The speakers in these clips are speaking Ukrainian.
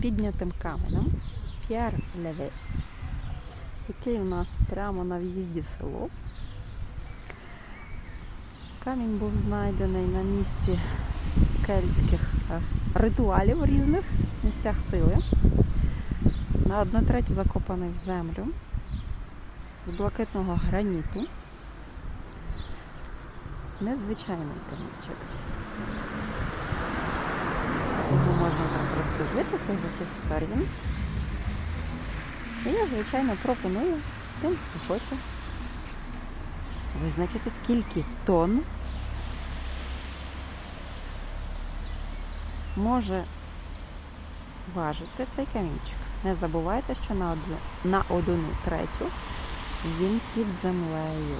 піднятим каменем П'єр Леве, який у нас прямо на в'їзді в село. Камінь був знайдений на місці кельтських е, ритуалів різних місцях сили. На одну третю закопаний в землю з блакитного граніту. Незвичайний камінчик. Його можна так роздивитися з усіх сторін. І я, звичайно, пропоную тим, хто хоче визначити, скільки тонн може важити цей камінчик. Не забувайте, що на одну, на одну третю він під землею.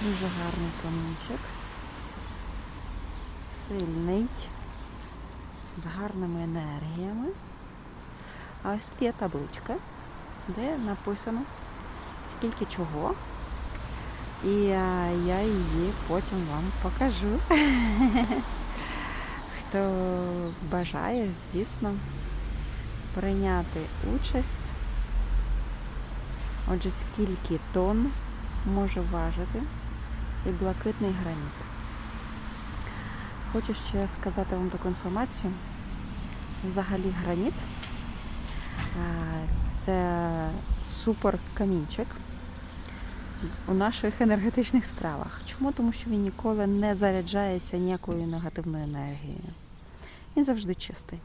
Дуже гарний камінчик. Сильний, з гарними енергіями. А ось тут є табличка, де написано скільки чого. І а, я її потім вам покажу. Хто бажає, звісно, прийняти участь. Отже, скільки тонн може важити цей блакитний граніт. Хочу ще сказати вам таку інформацію. Взагалі граніт це супер камінчик у наших енергетичних справах. Чому? Тому що він ніколи не заряджається ніякою негативною енергією. Він завжди чистий.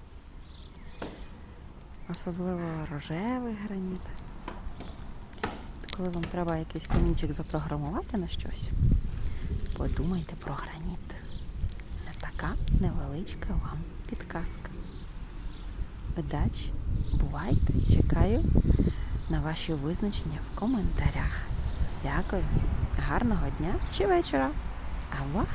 Особливо рожевий граніт. Коли вам треба якийсь камінчик запрограмувати на щось, подумайте про граніт. Така невеличка вам підказка. Удачі, бувайте, чекаю на ваші визначення в коментарях. Дякую, гарного дня чи вечора. Авах!